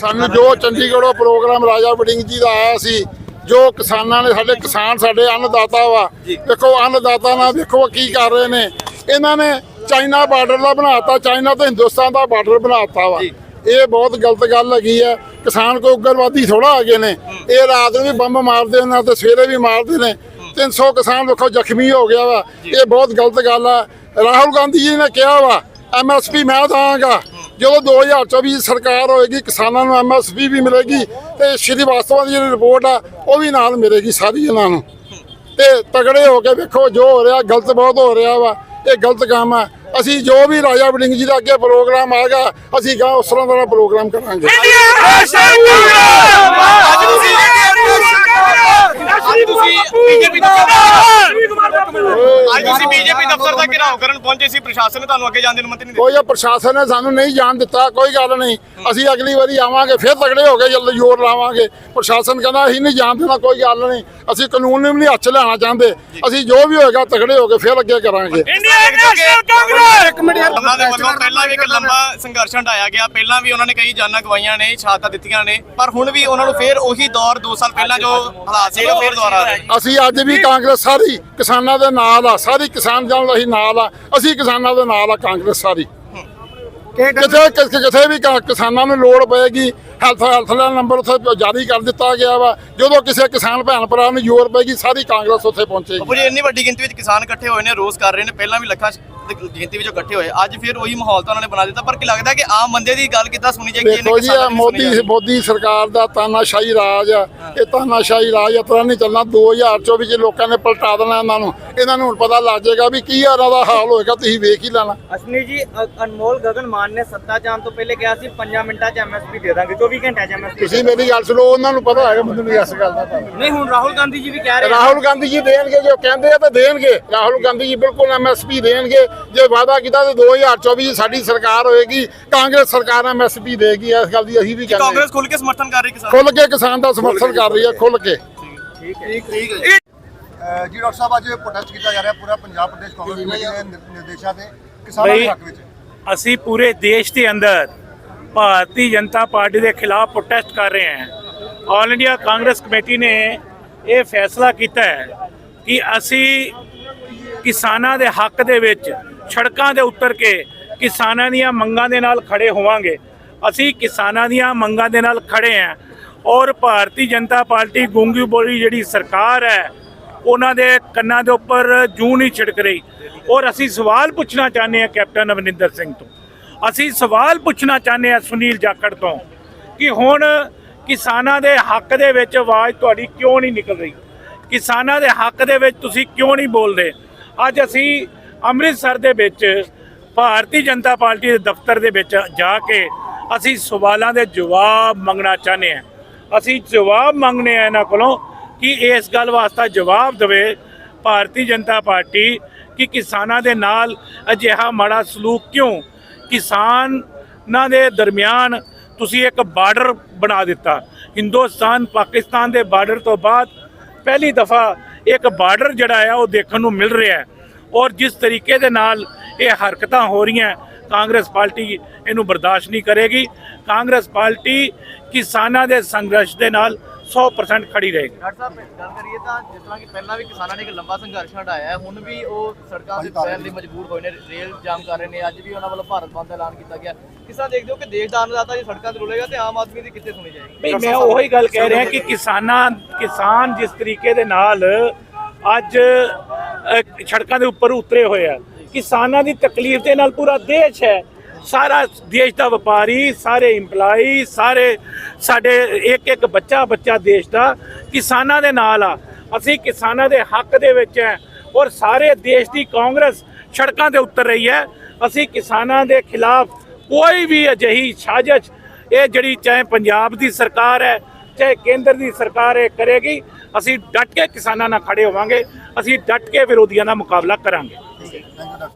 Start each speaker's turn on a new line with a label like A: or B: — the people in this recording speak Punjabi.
A: ਸਾਨੂੰ ਜੋ ਚੰਡੀਗੜ੍ਹੋਂ ਪ੍ਰੋਗਰਾਮ ਰਾਜਾ ਵੜਿੰਗ ਜੀ ਦਾ ਆਇਆ ਸੀ ਜੋ ਕਿਸਾਨਾਂ ਨੇ ਸਾਡੇ ਕਿਸਾਨ ਸਾਡੇ ਅੰਨਦਾਤਾ ਵਾ। ਦੇਖੋ ਅੰਨਦਾਤਾ ਨਾਲ ਦੇਖੋ ਕੀ ਕਰ ਰਹੇ ਨੇ। ਇਹਨਾਂ ਨੇ ਚਾਈਨਾ ਬਾਰਡਰ ਦਾ ਬਣਾਤਾ ਚਾਈਨਾ ਤੇ ਹਿੰਦੁਸਤਾਨ ਦਾ ਬਾਰਡਰ ਬਣਾਤਾ ਵਾ। ਇਹ ਬਹੁਤ ਗਲਤ ਗੱਲ ਹੈਗੀ ਹੈ। ਕਿਸਾਨ ਕੋਈ ਉਗਰਵਾਦੀ ਥੋੜਾ ਹੈਗੇ ਨੇ। ਇਹ ਰਾਤ ਨੂੰ ਵੀ ਬੰਬ ਮਾਰਦੇ ਉਹਨਾਂ ਤੇ ਸਵੇਰੇ ਵੀ ਮਾਰਦੇ ਨੇ। 300 ਕਿਸਾਨ ਦੇਖੋ ਜ਼ਖਮੀ ਹੋ ਗਿਆ ਵਾ। ਇਹ ਬਹੁਤ ਗਲਤ ਗੱਲ ਆ। ਰਾਹੁਲ ਗਾਂਧੀ ਜੀ ਨੇ ਕਿਹਾ ਵਾ ਐਮਐਸਪੀ ਮੈਂ ਦਾਂਗਾ ਜਦੋਂ 2024 ਦੀ ਸਰਕਾਰ ਹੋਏਗੀ ਕਿਸਾਨਾਂ ਨੂੰ ਐਮਐਸਪੀ ਵੀ ਮਿਲੇਗੀ ਤੇ ਸ਼੍ਰੀ ਵਾਸਤਵਾ ਦੀ ਜਿਹੜੀ ਰਿਪੋਰਟ ਆ ਉਹ ਵੀ ਨਾਲ ਮਿਲੇਗੀ ਸਾਰੀ ਇਹਨਾਂ ਨੂੰ। ਤੇ ਤਗੜੇ ਹੋ ਕੇ ਵੇਖੋ ਜੋ ਹੋ ਰਿਹਾ ਗਲਤ ਬਹੁਤ ਹੋ ਰਿਹਾ ਵਾ ਇਹ ਗਲਤ ਕੰਮ ਆ। ਅਸੀਂ ਜੋ ਵੀ ਰਾਜਾ ਵੜਿੰਗ ਜੀ ਦਾ ਅੱਗੇ ਪ੍ਰੋਗਰਾਮ ਆਏਗਾ ਅਸੀਂ ਗਾ ਉਸ ਤਰ੍ਹਾਂ ਦਾ ਪ੍ਰੋਗਰਾਮ ਕਰਾਂਗੇ।
B: ਅੱਜ ਤੁਸੀਂ ਬੀਜੇਪੀ ਦਫ਼ਤਰ ਅੱਜ ਤੁਸੀਂ ਬੀਜੇਪੀ ਦਫ਼ਤਰ ਦਾ ਘਿਰਾਓ ਕਰਨ ਪਹੁੰਚੇ ਸੀ ਪ੍ਰਸ਼ਾਸਨ ਨੇ ਤੁਹਾਨੂੰ ਅੱਗੇ ਜਾਣ ਦੀ ਅਨੁਮਤੀ ਨਹੀਂ ਦਿੱਤੀ।
A: ਕੋਈ ਪ੍ਰਸ਼ਾਸਨ ਨੇ ਸਾਨੂੰ ਨਹੀਂ ਜਾਣ ਦਿੱਤਾ ਕੋਈ ਗੱਲ ਨਹੀਂ। ਅਸੀਂ ਅਗਲੀ ਵਾਰੀ ਆਵਾਂਗੇ ਫਿਰ ਤਗੜੇ ਹੋ ਕੇ ਜਲਦੀ ਜ਼ੋਰ ਲਾਵਾਂਗੇ। ਪ੍ਰਸ਼ਾਸਨ ਕਹਿੰਦਾ ਅਸੀਂ ਨਹੀਂ ਜਾਣ ਦੇਣਾ ਕੋਈ ਗੱਲ ਨਹੀਂ। ਅਸੀਂ ਕਾਨੂੰਨ ਨੂੰ ਵੀ ਨਹੀਂ ਹੱਥ ਲੈਣਾ ਚਾਹੁੰਦੇ। ਅਸੀਂ ਜੋ ਵੀ ਹੋਏਗਾ ਤਗੜੇ ਹੋ ਕੇ ਫਿਰ ਅੱਗੇ ਕਰਾਂਗੇ।
B: ਉਹਨਾਂ ਦੇ ਵੱਲੋਂ ਪਹਿਲਾਂ ਵੀ ਇੱਕ ਲੰਬਾ ਸੰਘਰਸ਼ ਹਟਾਇਆ ਗਿਆ। ਪਹਿਲਾਂ ਵੀ ਉਹਨਾਂ ਨੇ ਕਈ ਜਾਨਾਂ ਗਵਾਈਆਂ ਨੇ ਸ਼ਹਾਦਤਾਂ ਦਿੱਤੀਆਂ ਨੇ ਪਰ ਹੁਣ ਵੀ ਉਹਨਾਂ ਨੂੰ ਫੇਰ ਉਹੀ ਦੌਰ 2 ਸਾਲ ਪਹਿਲਾਂ ਜੋ ਹਾਲਾਤ ਫੇਰ ਦੁਬਾਰਾ।
A: ਅਸੀਂ ਅੱਜ ਵੀ ਕਾਂਗਰਸ ਸਾਰੀ ਕਿਸਾਨਾਂ ਦੇ ਨਾਲ ਆ ਸਾਰੀ ਕਿਸਾਨ ਜਨ ਅਸੀਂ ਨਾਲ ਆ। ਅਸੀਂ ਕਿਸਾਨਾਂ ਦੇ ਨਾਲ ਆ ਕਾਂਗਰਸ ਸਾਰੀ। ਕਿਥੇ ਕਿਥੇ ਵੀ ਕਿਸਾਨਾਂ ਨੂੰ ਲੋੜ ਪਏਗੀ ਹੈਲਥ ਹੈਲਥ ਲਾਈਨ ਨੰਬਰ ਉੱਥੇ ਜਾਰੀ ਕਰ ਦਿੱਤਾ ਗਿਆ ਵਾ। ਜਦੋਂ ਕਿਸੇ ਕਿਸਾਨ ਭੈਣ ਭਰਾ ਨੂੰ ਜ਼ੋਰ ਪਏਗੀ ਸਾਰੀ ਕਾਂਗਰਸ ਉੱਥੇ ਪਹੁੰਚੇਗੀ।
B: ਬਾਪੂ ਜੀ ਇੰਨੀ ਵੱਡੀ ਗਿਣਤੀ ਵਿੱਚ ਕਿਸਾਨ ਇਕੱਠੇ ਹੋਏ ਨੇ ਰੋਸ ਕਰ ਰਹੇ ਨੇ। ਪਹਿਲਾਂ ਵੀ ਲੱਖਾਂ ਗਿਣਤੀ ਵਿੱਚ ਇਕੱਠੇ ਹੋਏ। ਅੱਜ ਫਿਰ ਉਹੀ ਮਾਹੌਲ ਤਾਂ ਉਹਨਾਂ ਨੇ ਬਣਾ ਦਿੱਤਾ ਪਰ ਕੀ ਲੱਗਦਾ ਕਿ ਆਮ ਬੰਦੇ ਦੀ ਗੱਲ ਕਿੱਦਾਂ ਸੁਣੀ ਜਾਏਗੀ
A: ਦੇਖੋ ਜੀ ਇਹ ਮੋਦੀ ਮੋਦੀ ਸਰਕਾਰ ਦਾ ਤਾਨਾਸ਼ਾਹੀ ਰਾਜ ਆ। ਇਹ ਤਾਨਾਸ਼ਾਹੀ ਰਾਜ ਇਸ ਤਰ੍ਹਾਂ ਨਹੀਂ ਚੱਲਣਾ 2024 ਚ ਲੋਕਾਂ ਨੇ ਪਲਟਾ ਦੇਣਾ ਇਹਨਾਂ ਨੂੰ। ਇਹਨਾਂ ਨੂੰ ਹੁਣ ਪਤਾ ਲੱਗ ਜਾਏਗਾ ਵੀ ਕੀ ਇਹਨਾਂ ਦਾ ਹਾਲ ਹੋਏਗਾ ਤੁਸੀਂ ਵੇਖ ਹੀ ਲੈਣਾ।
C: ਅਸ਼ਨੀ ਜੀ ਅਨਮੋਲ ਗਗਨ ਮਾਨ ਨੇ ਸੱਤਾ ਜਾਣ ਤੋਂ ਪਹਿਲੇ ਕਿਹਾ ਸੀ 5 ਮਿੰਟਾਂ 'ਚ ਐਮਐਸਪੀ ਦੇ ਦਾਂਗੇ 24 ਘੰਟਿਆਂ 'ਚ ਐਮਐਸਪੀ
A: ਤੁਸੀਂ ਮੇਰੀ ਗੱਲ ਸੁਣੋ ਉਹਨਾਂ ਨੂੰ ਪਤਾ ਹੈਗਾ ਮੈਨੂੰ ਇਸ ਗੱਲ ਦਾ।
C: ਨਹੀਂ ਹੁਣ ਰਾਹੁਲ ਗਾਂਧੀ ਜੀ ਵੀ ਕਹਿ ਰਹੇ
A: ਰਾਹੁਲ ਗਾਂਧੀ ਜੀ ਦੇਣਗੇ ਜੋ ਕਹਿੰਦੇ ਆ ਤਾਂ ਦੇਣਗੇ। ਰਾਹੁਲ ਗਾਂਧੀ ਜੀ ਬਿਲਕੁਲ ਐਮਐਸਪੀ ਦੇਣਗੇ। ਜੇ ਵਾਅਦਾ ਕੀਤਾ ਤੇ 2024 ਚ ਸਾਡੀ ਸਰਕਾਰ ਹੋਏਗੀ ਕਾਂਗਰਸ ਸਰਕਾਰ ਐਮਐਸਪੀ ਦੇਗੀ ਇਸ ਗੱਲ ਦੀ ਅਸੀਂ ਵੀ ਕਹਿੰਦੇ।
B: ਕਾਂਗਰਸ ਖੁੱਲ ਕੇ ਸਮਰਥਨ ਕਰ ਰਹੀ ਕਿਸਾਨ?
A: ਖੁੱਲ ਕੇ ਕਿਸਾਨ ਦਾ ਸਮਰਥਨ ਕਰ ਰਹੀ ਹੈ ਖੁੱਲ ਕੇ।
D: ਜੀ ਡਾਕਟਰ ਸਾਹਿਬ ਅੱਜ ਪ੍ਰੋਟੈਸਟ ਕੀਤਾ ਜਾ ਰਿਹਾ ਪੂਰਾ ਪੰਜਾਬ ਪ੍ਰਦੇਸ਼ ਕਾਂਗਰਸ ਕਮੇਟੀ ਦੇ ਨਿਰ- ਨਿਰਦੇਸ਼ਾਂ ਤੇ। ਕਿਸਾਨਾਂ ਦੇ ਹੱਕ ਵਿੱਚ।
E: ਅਸੀਂ ਪੂਰੇ ਦੇਸ਼ ਦੇ ਅੰਦਰ ਭਾਰਤੀ ਜਨਤਾ ਪਾਰਟੀ ਦੇ ਖਿਲਾਫ ਪ੍ਰੋਟੈਸਟ ਕਰ ਰਹੇ ਹਾਂ। ਆਲ ਇੰਡੀਆ ਕਾਂਗਰਸ ਕਮੇਟੀ ਨੇ ਇਹ ਫੈਸਲਾ ਕੀਤਾ ਹੈ ਕਿ ਅਸੀਂ ਕਿਸਾਨਾਂ ਦੇ ਹੱਕ ਦੇ ਵਿੱਚ ਸੜਕਾਂ ਦੇ ਉਤਰ ਕੇ ਕਿਸਾਨਾਂ ਦੀਆਂ ਮੰਗਾਂ ਦੇ ਨਾਲ ਖੜੇ ਹੋਵਾਂਗੇ। ਅਸੀਂ ਕਿਸਾਨਾਂ ਦੀਆਂ ਮੰਗਾਂ ਦੇ ਨਾਲ ਖੜੇ ਹਾਂ ਔਰ ਭਾਰਤੀ ਜਨਤਾ ਪਾਰਟੀ ਗੂੰਗੀ ਬੋਲੀ ਜਿਹੜੀ ਸਰਕਾਰ ਹੈ, ਉਹਨਾਂ ਦੇ ਕੰਨਾਂ ਦੇ ਉੱਪਰ ਜੂੰ ਨਹੀਂ ਛਿੜਕ ਰਹੀ। ਔਰ ਅਸੀਂ ਸਵਾਲ ਪੁੱਛਣਾ ਚਾਹੁੰਦੇ ਹਾਂ ਕੈਪਟਨ ਅਮਰਿੰਦਰ ਸਿੰਘ ਤੋਂ। ਅਸੀਂ ਸਵਾਲ ਪੁੱਛਣਾ ਚਾਹੁੰਦੇ ਹਾਂ ਸੁਨੀਲ ਜਾਖੜ ਤੋਂ ਕਿ ਹੁਣ ਕਿਸਾਨਾਂ ਦੇ ਹੱਕ ਦੇ ਵਿੱਚ ਆਵਾਜ਼ ਤੁਹਾਡੀ ਕਿਉਂ ਨਹੀਂ ਨਿਕਲ ਰਹੀ? ਕਿਸਾਨਾਂ ਦੇ ਹੱਕ ਦੇ ਵਿੱਚ ਤੁਸੀਂ ਕਿਉਂ ਨਹੀਂ ਬੋਲਦੇ? ਅੱਜ ਅਸੀਂ ਅੰਮ੍ਰਿਤਸਰ ਦੇ ਵਿੱਚ ਭਾਰਤੀ ਜਨਤਾ ਪਾਰਟੀ ਦੇ ਦਫ਼ਤਰ ਦੇ ਵਿੱਚ ਜਾ ਕੇ ਅਸੀਂ ਸਵਾਲਾਂ ਦੇ ਜਵਾਬ ਮੰਗਣਾ ਚਾਹੁੰਦੇ ਹਾਂ। ਅਸੀਂ ਜਵਾਬ ਮੰਗਨੇ ਆ ਇਹਨਾਂ ਕੋਲੋਂ ਕਿ ਇਸ ਗੱਲ ਵਾਸਤੇ ਜਵਾਬ ਦੇਵੇ ਭਾਰਤੀ ਜਨਤਾ ਪਾਰਟੀ ਕਿ ਕਿਸਾਨਾਂ ਦੇ ਨਾਲ ਅਜਿਹਾ ਮਾੜਾ ਸਲੂਕ ਕਿਉਂ? ਕਿਸਾਨਾਂ ਦੇ ਦਰਮਿਆਨ ਤੁਸੀਂ ਇੱਕ ਬਾਰਡਰ ਬਣਾ ਦਿੱਤਾ। ਹਿੰਦੁਸਤਾਨ, ਪਾਕਿਸਤਾਨ ਦੇ ਬਾਰਡਰ ਤੋਂ ਬਾਅਦ ਪਹਿਲੀ ਦਫਾ ਇੱਕ ਬਾਰਡਰ ਜਿਹੜਾ ਆ ਉਹ ਦੇਖਣ ਨੂੰ ਮਿਲ ਰਿਹਾ ਹੈ। ਔਰ ਜਿਸ ਤਰੀਕੇ ਦੇ ਨਾਲ ਇਹ ਹਰਕਤਾਂ ਹੋ ਰਹੀਆਂ ਕਾਂਗਰਸ ਪਾਰਟੀ ਇਹਨੂੰ ਬਰਦਾਸ਼ਤ ਨਹੀਂ ਕਰੇਗੀ। ਕਾਂਗਰਸ ਪਾਰਟੀ ਕਿਸਾਨਾਂ ਦੇ ਸੰਘਰਸ਼ ਦੇ ਨਾਲ 100% ਖੜੀ ਰਹੇਗੀ।
B: ਡਾਕਟਰ ਸਾਹਿਬ ਗੱਲ ਕਰੀਏ ਤਾਂ ਜਿਸ ਤਰ੍ਹਾਂ ਕਿ ਪਹਿਲਾਂ ਵੀ ਕਿਸਾਨਾਂ ਨੇ ਇੱਕ ਲੰਬਾ ਸੰਘਰਸ਼ ਹਟਾਇਆ ਹੈ ਹੁਣ ਵੀ ਉਹ ਸੜਕਾਂ ਤੇ ਪੈਣ ਲਈ ਮਜਬੂਰ ਹੋਏ ਨੇ ਰੇਲ ਜਾਮ ਕਰ ਰਹੇ ਨੇ ਅੱਜ ਵੀ ਉਹਨਾਂ ਵੱਲੋਂ ਭਾਰਤ ਬੰਦ ਦਾ ਐਲਾਨ ਕੀਤਾ ਗਿਆ। ਕਿਸਾਂ ਦੇਖਦੇ ਹੋ ਕਿ ਦੇਸ਼ ਦਾ ਅੰਨਦਾਤਾ ਜੇ ਸੜਕਾਂ ਤੇ ਰੁਲੇਗਾ ਤੇ ਆਮ ਆਦਮੀ ਦੀ ਕਿੱਥੇ ਸੁਣੀ ਜਾਏਗੀ?
E: ਮੈਂ ਉਹੀ ਗੱਲ ਕਹਿ ਰਿਹਾ ਕਿ ਕਿਸਾਨਾਂ ਕਿਸਾਨ ਜਿਸ ਤਰੀਕੇ ਦੇ ਨਾਲ ਅੱਜ ਸੜਕਾਂ ਦੇ ਉੱਪਰ ਉਤਰੇ ਹੋਏ ਆ ਕਿਸਾਨਾਂ ਦੀ ਤਕਲੀਫ ਦੇ ਨਾਲ ਪੂਰਾ ਦੇਸ਼ ਹੈ। ਸਾਰਾ ਦੇਸ਼ ਦਾ ਵਪਾਰੀ, ਸਾਰੇ EMPLOYE ਸਾਰੇ ਸਾਡੇ ਇੱਕ ਇੱਕ ਬੱਚਾ ਬੱਚਾ ਦੇਸ਼ ਦਾ ਕਿਸਾਨਾਂ ਦੇ ਨਾਲ ਆ। ਅਸੀਂ ਕਿਸਾਨਾਂ ਦੇ ਹੱਕ ਦੇ ਵਿੱਚ ਹੈ ਔਰ ਸਾਰੇ ਦੇਸ਼ ਦੀ ਕਾਂਗਰਸ ਸੜਕਾਂ ਤੇ ਉਤਰ ਰਹੀ ਹੈ ਅਸੀਂ ਕਿਸਾਨਾਂ ਦੇ ਖਿਲਾਫ ਕੋਈ ਵੀ ਅਜਿਹੀ ਸਾਜ਼ਿਸ਼, ਇਹ ਜਿਹੜੀ ਚਾਹੇ ਪੰਜਾਬ ਦੀ ਸਰਕਾਰ ਹੈ ਚਾਹੇ ਕੇਂਦਰ ਦੀ ਸਰਕਾਰ ਇਹ ਕਰੇਗੀ, ਅਸੀਂ ਡਟ ਕੇ ਕਿਸਾਨਾਂ ਨਾਲ ਖੜੇ ਹੋਵਾਂਗੇ, ਅਸੀਂ ਡਟ ਕੇ ਵਿਰੋਧੀਆਂ ਦਾ ਮੁਕਾਬਲਾ ਕਰਾਂਗੇ।